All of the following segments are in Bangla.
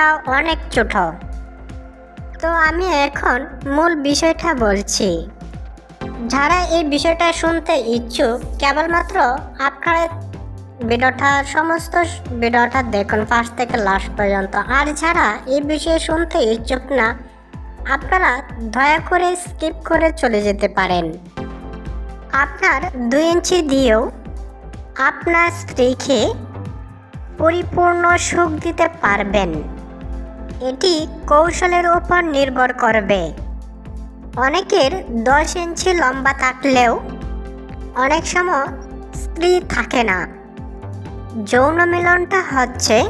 হওয়াটা অনেক ছোট। তো আমি এখন মূল বিষয়টা বলছি। যারা এই বিষয়টা শুনতে ইচ্ছুক, কেবলমাত্র আপনারা ভিডিওটা সমস্ত ভিডিওটা দেখুন ফার্স্ট থেকে লাস্ট পর্যন্ত। আর যারা এই বিষয়ে শুনতে ইচ্ছুক না, আপনারা দয়া করে স্কিপ করে চলে যেতে পারেন। আপনার দুই ইঞ্চি দিয়েও আপনার স্ত্রীকে পরিপূর্ণ সুখ দিতে পারবেন। এটি কৌশলের উপর নির্ভর করবে। অনেকের দশ ইঞ্চি লম্বা থাকলেও অনেক সময় স্ত্রী থাকে না। যৌন মিলনটা হচ্ছে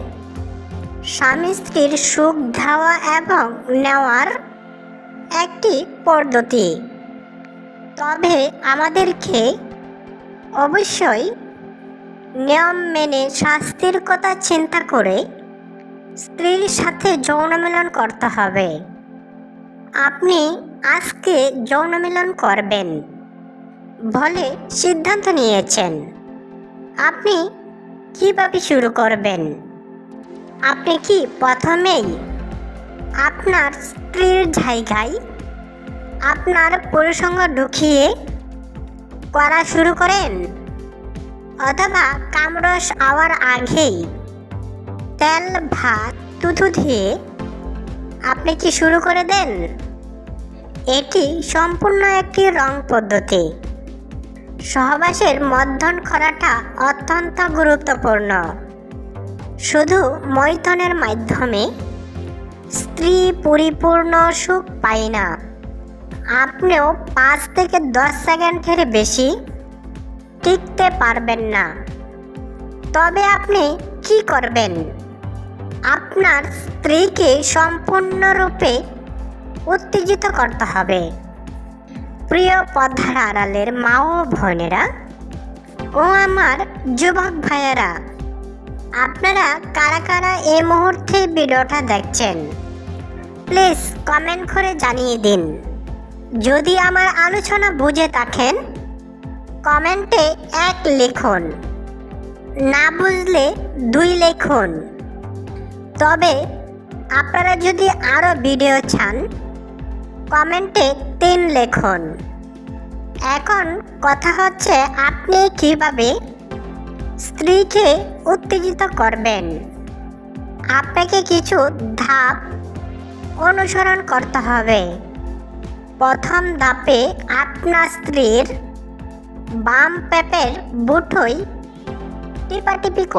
স্বামী স্ত্রীর সুখ ধাওয়া এবং নেওয়ার একটি পদ্ধতি। তবে আমাদেরকে অবশ্যই নিয়ম মেনে শাস্তির কথা চিন্তা করে স্ত্রীর সাথে যৌন মিলন করতে হবে। আপনি আজকে যৌন মিলন করবেন বলে সিদ্ধান্ত নিয়েছেন। আপনি কীভাবে শুরু করবেন? আপনি কি প্রথমেই আপনার স্ত্রীর জায়গায় আপনার পুরুষঙ্গ ঢুকিয়ে করা শুরু করেন? অথবা কামরস আওয়ার আগেই তেল, ভাত তুতু দিয়ে আপনি কি শুরু করে দেন? এটি সম্পূর্ণ একটি রং পদ্ধতি। সহবাসের মধ্যন করাটা অত্যন্ত গুরুত্বপূর্ণ। শুধু মৈথনের মাধ্যমে স্ত্রী পরিপূর্ণ সুখ পায় না। আপনিও পাঁচ থেকে দশ সেকেন্ডের বেশি টিকতে পারবেন না। তবে আপনি কি করবেন? আপনার স্ত্রীকে সম্পূর্ণরূপে উত্তেজিত করতে হবে। প্রিয় পদ্মার আড়ালের মা ও বোনেরা ও আমার যুবক ভাইয়েরা, আপনারা কারা কারা এই মুহূর্তে ভিডিওটা দেখছেন? প্লিজ কমেন্ট করে জানিয়ে দিন। যদি আমার আলোচনা বুঝে থাকেন, কমেন্টে এক লিখুন। না বুঝলে দুই লিখুন। তবে আপনারা যদি আরও ভিডিও চান, কমেন্টে তিন লিখুন। এখন কথা হচ্ছে আপনি কীভাবে স্ত্রীকে উত্তেজিত করবেন। আপনাকে কিছু ধাপ অনুসরণ করতে হবে। প্রথম ধাপে আপনার স্ত্রীর বাম পেপের বুটোই টিপাটিপি